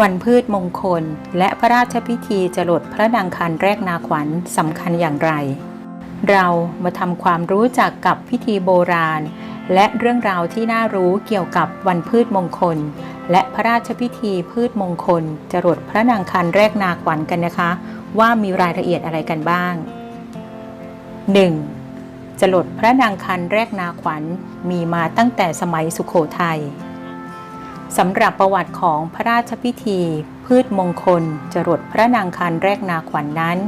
วันพืชมงคล และพระราชพิธีจรดพระนางคันแรกนาขวัญสำคัญอย่างไร เรามาทำความรู้จักกับพิธีโบราณ และเรื่องราวที่น่ารู้เกี่ยวกับวันพืชมงคล และพระราชพิธีพืชมงคล จรดพระนางคันแรกนาขวัญกันนะคะ ว่ามีรายละเอียดอะไรกันบ้าง 1. จรดพระนางคันแรกนาขวัญมีมาตั้งแต่สมัยสุขโขทัย สำหรับประวัติของพระราชพิธี พืชมงคล จรดพระนางคันแรกนาขวัญนนั้น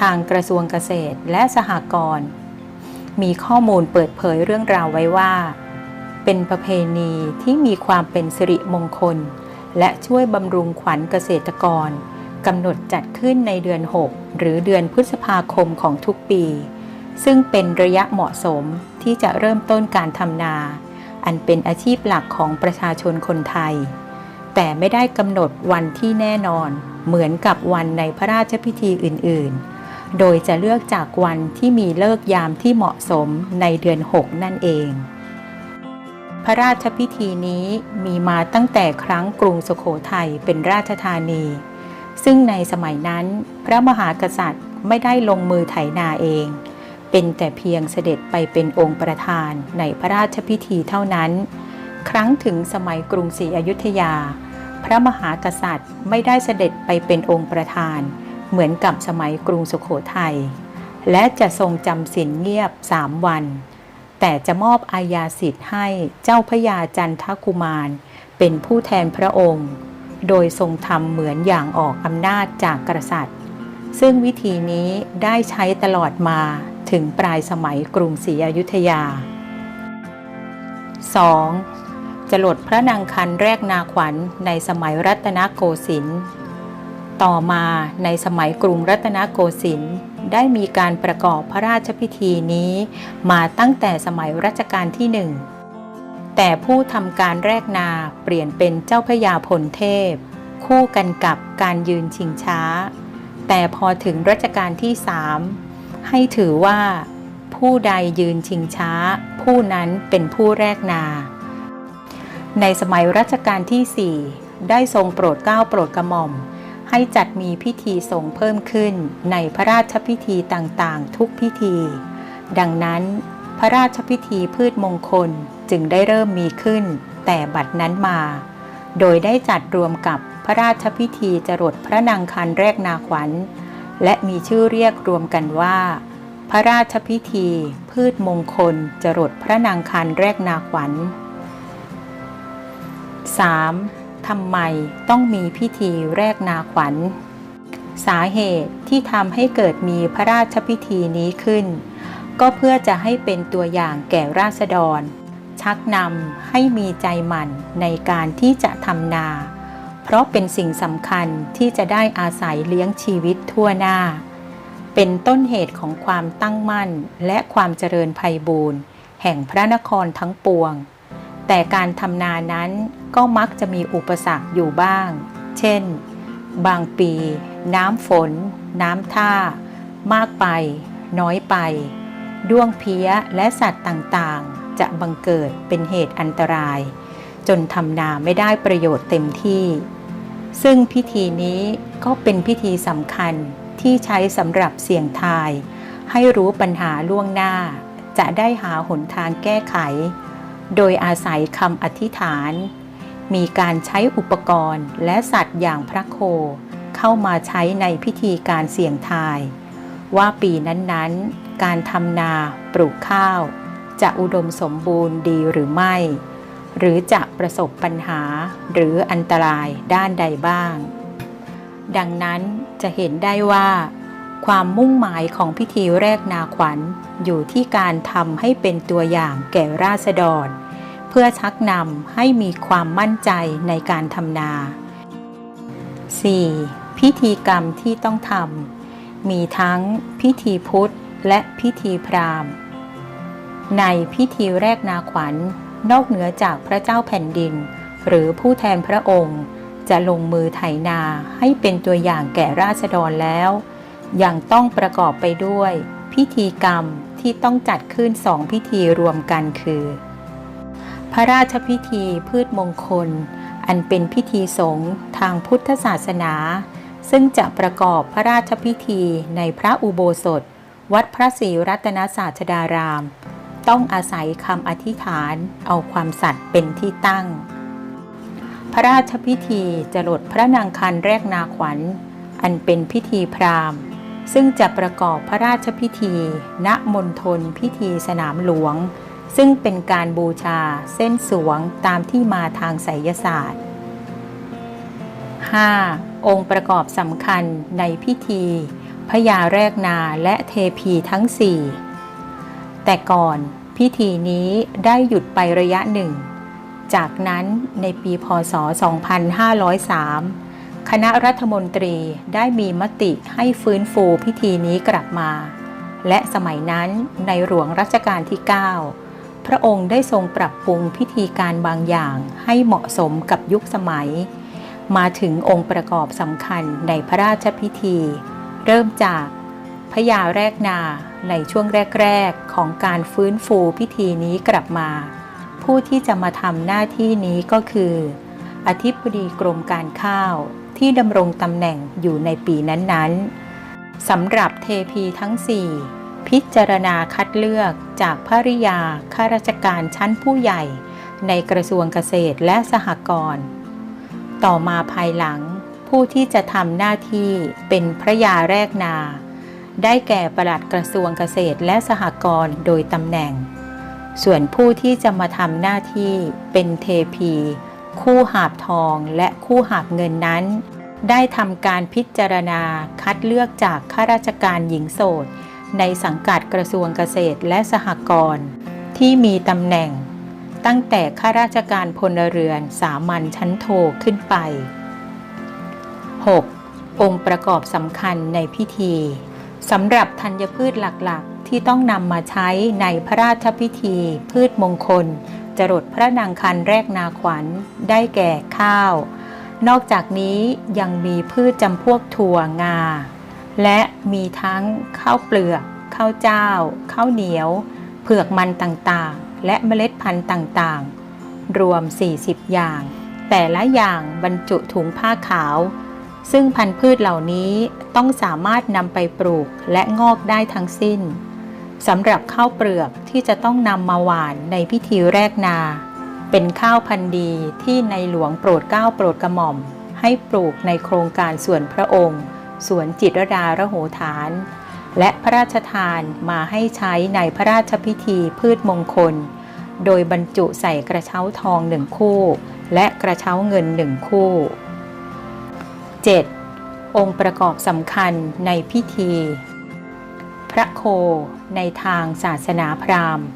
ทางกระทรวงเกษตรและสหกรณ์มีข้อมูลเปิดเผยเรื่องราวไว้ว่า เป็นประเพณีที่มีความเป็นสิริมงคล และช่วยบำรุงขวัญเกษตรกรกำหนดจัดขึ้นในเดือน 6 หรือเดือนพฤษภาคมของทุกปี ซึ่งเป็นระยะเหมาะสมที่จะเริ่มต้นการทำนา อันเป็นอาชีพหลักของประชาชนคนไทย แต่ไม่ได้กำหนดวันที่แน่นอน เหมือนกับวันในพระราชพิธีอื่น ๆ โดยจะเลือกจากวันที่มีเลิกยามที่เหมาะสมในเดือน 6 นั่นเอง พระราชพิธีนี้มีมาตั้งแต่ครั้งกรุงสุโขทัยเป็นราชธานี ซึ่งในสมัยนั้นพระมหากษัตริย์ไม่ได้ลงมือไถนาเอง เป็นแต่เพียงเสด็จไปเป็นองค์ประธานในพระราชพิธีเท่านั้น ครั้งถึงสมัยกรุงศรีอยุธยา พระมหากษัตริย์ไม่ได้เสด็จไปเป็นองค์ประธาน เหมือนกับสมัยกรุงสุขโขทัย และจะทรงจำศีลเงียบสามวัน แต่จะมอบอาญาสิทธิ์ให้เจ้าพระยาจันทกุมาร เป็นผู้แทนพระองค์ โดยทรงทำเหมือนอย่างออกอำนาจจากกษัตริย์ ซึ่งวิธีนี้ได้ใช้ตลอดมา ถึงปลายสมัยกรุงศรีอยุธยา 2. จรดพระนางคันแรกนาขวัญในสมัยรัตนโกสินทร์ต่อมาในสมัยกรุงรัตนโกสินทร์ได้มีการประกอบพระราชพิธีนี้มาตั้งแต่สมัยรัชกาลที่หนึ่งแต่ผู้ทำการแรกนาเปลี่ยนเป็นเจ้าพระยาพลเทพ คู่กันกับการยืนชิงช้า แต่พอถึงรัชกาลที่สาม ให้ถือว่า ผู้ใดยืนชิงช้า ผู้นั้นเป็นผู้แรกนา ในสมัยรัชกาลที่4ได้ทรงโปรดเกล้าโปรดกระหม่อม ให้จัดมีพิธีสงเพิ่มขึ้นในพระราชพิธีต่างๆ ทุกพิธี ดังนั้นพระราชพิธีพืชมงคลจึงได้เริ่มมีขึ้น แต่บัดนั้นมา โดยได้จัดรวมกับพระราชพิธีจรดพระนางคันแรกนาขวัญ และมีชื่อเรียกรวมกันว่า พระราชพิธี พืชมงคล จรดพระนางคันแรกนาขวัญ 3. ทำไมต้องมีพิธีแรกนาขวัญ สาเหตุที่ทำให้เกิดมีพระราชพิธีนี้ขึ้น ก็เพื่อจะให้เป็นตัวอย่างแก่ราษฎร ชักนำให้มีใจหมั่นในการที่จะทำนา ราะเป็นสิ่งสำคัญที่จะได้อาศัยเลี้ยงชีวิตทั่วหน้า เป็นต้นเหตุของความตั้งมั่นและความเจริญไพบูรณ์แห่งพระนครทั้งปวง แต่การทำนานั้นก็มักจะมีอุปสรรคอยู่บ้าง เช่น บางปี น้ำฝน น้ำท่า มากไป น้อยไป ด้วงเพี้ยและสัตว์ต่างๆ จะบังเกิดเป็นเหตุอันตราย จนทำนาไม่ได้ประโยชน์เต็มที่ ซึ่งพิธีนี้ก็เป็นพิธีสำคัญที่ใช้สำหรับเสี่ยงทาย ให้รู้ปัญหาล่วงหน้า จะได้หาหนทางแก้ไข โดยอาศัยคำอธิษฐาน มีการใช้อุปกรณ์และสัตว์อย่างพระโค เข้ามาใช้ในพิธีการเสี่ยงทาย ว่าปีนั้นๆ การทำนาปลูกข้าว จะอุดมสมบูรณ์ดีหรือไม่ หรือจะประสบปัญหาหรืออันตรายด้านใดบ้าง ดังนั้นจะเห็นได้ว่า ความมุ่งหมายของพิธีแรกนาขวัญอยู่ที่การทำให้เป็นตัวอย่างแก่ราษฎร เพื่อชักนำให้มีความมั่นใจในการทำนา 4. พิธีกรรมที่ต้องทำมีทั้งพิธีพุทธและพิธีพราหมณ์ ในพิธีแรกนาขวัญ นอกเหนือจากพระเจ้าแผ่นดิน หรือผู้แทนพระองค์ จะลงมือไถนาให้เป็นตัวอย่างแก่ราษฎรแล้ว ยังต้องประกอบไปด้วย พิธีกรรมที่ต้องจัดขึ้นสองพิธีรวมกันคือ พระราชพิธีพืชมงคล อันเป็นพิธีสงฆ์ทางพุทธศาสนา ซึ่งจะประกอบพระราชพิธีในพระอุโบสถ วัดพระศรีรัตนศาสดาราม ต้องอาศัยคำอธิษฐานเอาความสัตย์เป็นที่ตั้ง พระราชพิธีจรดพระนางคันแรกนาขวัญ อันเป็นพิธีพราหมณ์ ซึ่งจะประกอบพระราชพิธี ณมณฑลพิธีสนามหลวง ซึ่งเป็นการบูชาเส้นสวงตามที่มาทางไสยศาสตร์ 5. องค์ประกอบสำคัญในพิธีพญาแรกนาและเทพีทั้งสี่ แต่ก่อนพิธีนี้ได้หยุดไประยะหนึ่ง จากนั้นในปีพศ 2503 คณะรัฐมนตรีได้มีมติให้ฟื้นฟูพิธีนี้กลับมา และสมัยนั้นในหลวงรัชกาลที่ 9 พระองค์ได้ทรงปรับปรุงพิธีการบางอย่างให้เหมาะสมกับยุคสมัย มาถึงองค์ประกอบสำคัญในพระราชพิธี เริ่มจาก พญาแรกนาในช่วงแรก ๆ ของการฟื้นฟูพิธีนี้กลับมา ผู้ที่จะมาทำหน้าที่นี้ก็คือ อธิบดีกรมการข้าวที่ดำรงตำแหน่งอยู่ในปีนั้นๆสำหรับเทพีทั้งสี่พิจารณาคัดเลือกจากภริยาข้าราชการชั้นผู้ใหญ่ ในกระทรวงเกษตรและสหกรณ์ต่อมาภายหลังผู้ที่จะทำหน้าที่เป็นพระยาแรกนา ได้แก่ประหลัดกระทรวงเกษตรและสหกรณ์โดยตำแหน่ง ส่วนผู้ที่จะมาทำหน้าที่เป็นเทพี คู่หาบทองและคู่หาบเงินนั้น ได้ทำการพิจารณาคัดเลือกจากข้าราชการหญิงโสด ในสังกัดกระทรวงเกษตรและสหกรณ์ที่มีตำแหน่ง ตั้งแต่ข้าราชการพลเรือนสามัญชั้นโทขึ้นไป 6. องค์ประกอบสำคัญในพิธี สำหรับธัญพืชหลักๆ ที่ต้องนำมาใช้ในพระราชพิธี พืชมงคล จรดพระนางคันแรกนาขวัญได้แก่ข้าว นอกจากนี้ยังมีพืชจำพวกถั่วงา และมีทั้งข้าวเปลือก ข้าวเจ้า ข้าวเหนียว เผือกมันต่างๆ และเมล็ดพันธุ์ต่างๆ รวม 40 อย่าง แต่ละอย่างบรรจุถุงผ้าขาว ซึ่งพันธุ์พืชเหล่านี้ต้องสามารถนำไปปลูกและงอกได้ทั้งสิ้นสำหรับข้าวเปลือกที่จะต้องนำมาหวานในพิธีแรกนา เป็นข้าวพันธุ์ดีที่ในหลวงโปรดเกล้าโปรดกระหม่อม ให้ปลูกในโครงการส่วนพระองค์สวนจิตรดาระโหฐาน และพระราชทานมาให้ใช้ในพระราชพิธีพืชมงคล โดยบรรจุใส่กระเช้าทองหนึ่งคู่ และกระเช้าเงินหนึ่งคู่ 7. องค์ประกอบสำคัญในพิธี พระโคในทางศาสนาพราหมณ์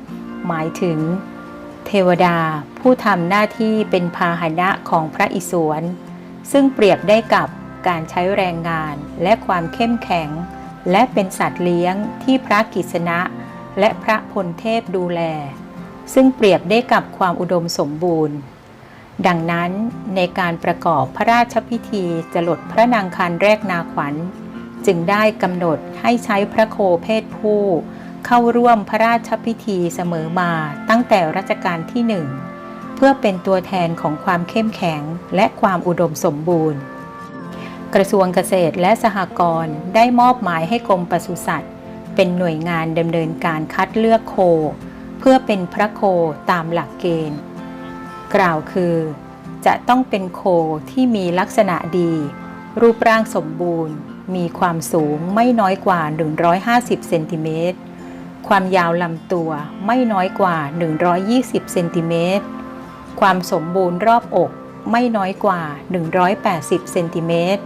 หมายถึง เทวดาผู้ทำหน้าที่เป็นพาหนะของพระอิศวร ซึ่งเปรียบได้กับการใช้แรงงานและความเข้มแข็ง และเป็นสัตว์เลี้ยงที่พระกิษณะและพระพลเทพดูแล ซึ่งเปรียบได้กับความอุดมสมบูรณ์ ดังนั้นในการประกอบพระราชพิธีจรดพระนางคันแรกนาขวัญ จึงได้กำหนดให้ใช้พระโคเพศผู้ เข้าร่วมพระราชพิธีเสมอมาตั้งแต่รัชกาลที่หนึ่งเพื่อเป็นตัวแทนของความเข้มแข็งและความอุดมสมบูรณ์ กระทรวงเกษตรและสหกรณ์ได้มอบหมายให้กรมปศุสัตว์ เป็นหน่วยงานดำเนินการคัดเลือกโค เพื่อเป็นพระโคตามหลักเกณฑ์ กล่าวคือ จะต้องเป็นโคที่มีลักษณะดี รูปร่างสมบูรณ์ มีความสูงไม่น้อยกว่า 150 เซนติเมตร ความยาวลำตัวไม่น้อยกว่า 120 เซนติเมตร ความสมบูรณ์รอบอกไม่น้อยกว่า 180 เซนติเมตร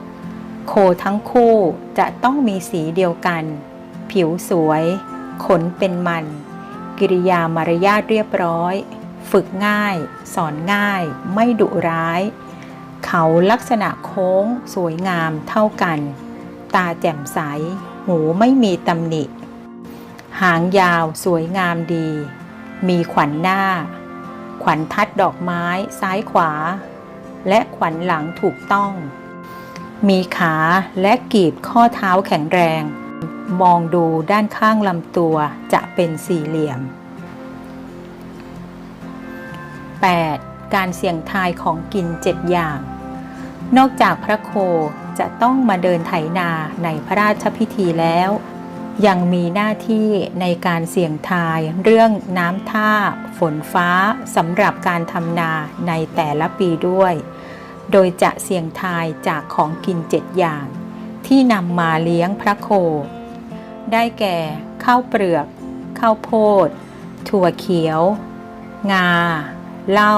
โคทั้งคู่จะต้องมีสีเดียวกัน ผิวสวย ขนเป็นมัน กิริยามารยาทเรียบร้อย ฝึกง่าย สอนง่าย ไม่ดุร้าย เขาลักษณะโค้งสวยงามเท่ากัน ตาแจ่มใส หูไม่มีตำหนิ หางยาวสวยงามดี มีขวัญหน้า ขวัญทัดดอกไม้ซ้ายขวา และขวัญหลังถูกต้อง มีขาและกีบข้อเท้าแข็งแรง มองดูด้านข้างลำตัวจะเป็นสี่เหลี่ยม 8. การเสี่ยงทายของกินเจ็ดอย่าง นอกจากพระโคจะต้องมาเดินไถนาในพระราชพิธีแล้ว ยังมีหน้าที่ในการเสี่ยงทายเรื่องน้ำท่า ฝนฟ้าสำหรับการทำนาในแต่ละปีด้วย โดยจะเสี่ยงทายจากของกินเจ็ดอย่าง ที่นำมาเลี้ยงพระโค ได้แก่ข้าวเปลือกข้าวโพด ถั่วเขียว งา เหล้า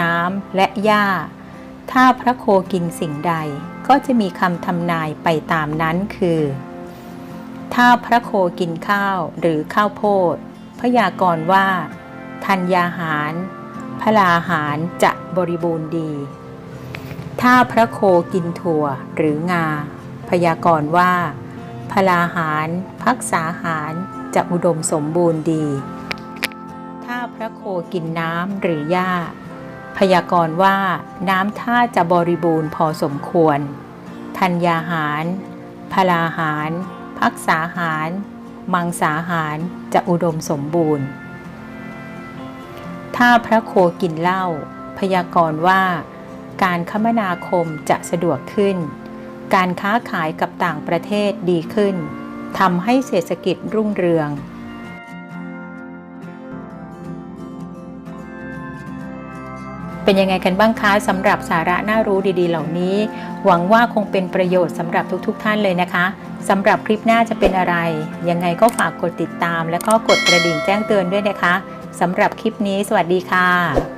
น้ำและหญ้า ถ้าพระโคกินสิ่งใดก็จะมีคำทำนายไปตามนั้นคือ ถ้าพระโคกินข้าวหรือข้าวโพดพยากรณ์ว่า ธัญญาหาร พลาหารจะบริบูรณ์ดี ถ้าพระโคกินถั่วหรืองา พยากรณ์ว่า พลาหาร พักษาหารจะอุดมสมบูรณ์ดี ถ้าพระโคกินน้ำหรือหญ้า พยากรณ์ว่าน้ำท่าจะบริบูรณ์พอสมควร ธัญญาหาร พลาหาร พักษาหาร มังสาหารจะอุดมสมบูรณ์ ถ้าพระโคกินเหล้าพยากรณ์ว่า การคมนาคมจะสะดวกขึ้น การค้าขายกับต่างประเทศดีขึ้นทำให้เศรษฐกิจรุ่งเรือง เป็นยังไงกันบ้างคะสำหรับสาระน่ารู้ดีๆ เหล่านี้ หวังว่าคงเป็นประโยชน์สำหรับทุกๆทท่านเลยนะคะสำหรับคลิปหน้าจะเป็นอะไร ยังไงก็ฝากกดติดตาม และก็กดกระดิ่งแจ้งเตือนด้วยนะคะสำหรับคลิปนี้ สวัสดีค่ะ